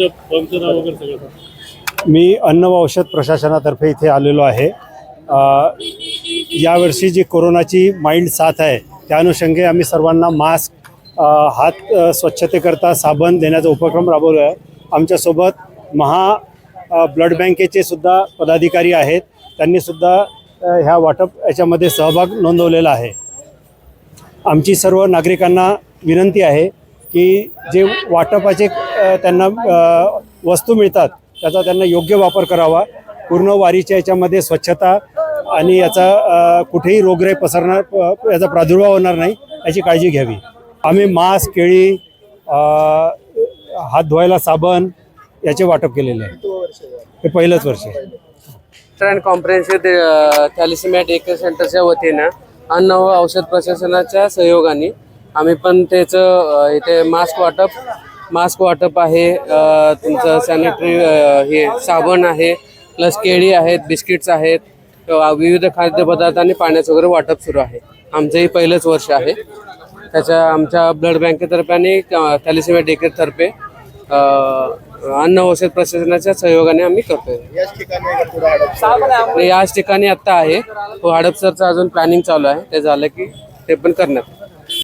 तुमचं नाव वगैरे सगळं मी अन्न व औषध प्रशासनातर्फे इथे आलेलो आहे. यावर्षी जी कोरोनाची माइल्ड साथ आहे त्या अनुषंगे आम्ही सर्वांना मास्क अ, हात अ, स्वच्छतेकरता साबण देण्याचा उपक्रम राबवलो आहे आमच्यासोबत महा अ, ब्लड बँकेचे सुद्धा पदाधिकारी आहेत. त्यांनी सुद्धा अ, ह्या वाटप याच्यामध्ये सहभाग नोंदवलेला आहे. आमची सर्व नागरिकांना विनंती आहे की जे वाटपाचे त्यांना वस्तू मिळतात त्याचा त्यांना योग्य वापर करावा. पूर्ण वारीच्या याच्यामध्ये स्वच्छता आणि याचा कुठेही रोगराई पसरणार याचा प्रादुर्भाव होणार नाही याची काळजी घ्यावी. आम्ही मास्क केळी हात धुवायला साबण याचे वाटप केलेले आहे. हे पहिलंच वर्ष आहे. अँड कॉम्प्रेन्सिव्ह थॅलिसिमॅट एक सेंटरच्या वतीनं अन्न व औषध प्रशासनाच्या सहयोगाने आम्ही पण त्याचं इथे मास्क वाटप मास्क वाटप आहे. तुमचं सॅनिटरी हे साबण आहे प्लस केळी आहेत बिस्किट्स आहेत विविध खाद्यपदार्थ आणि पाण्याचं वगैरे वाटप सुरू आहे. आमचंही पहिलंच वर्ष आहे. त्याच्या आमच्या ब्लड बँकेतर्फे आणि थॅलिसिमिया डेकेतर्फे अन्न औषध प्रशासनाच्या सहयोगाने आम्ही करतोय. याच ठिकाणी आत्ता आहे. तो हडपसरचं अजून प्लॅनिंग चालू आहे. ते झालं की ते पण करण्यात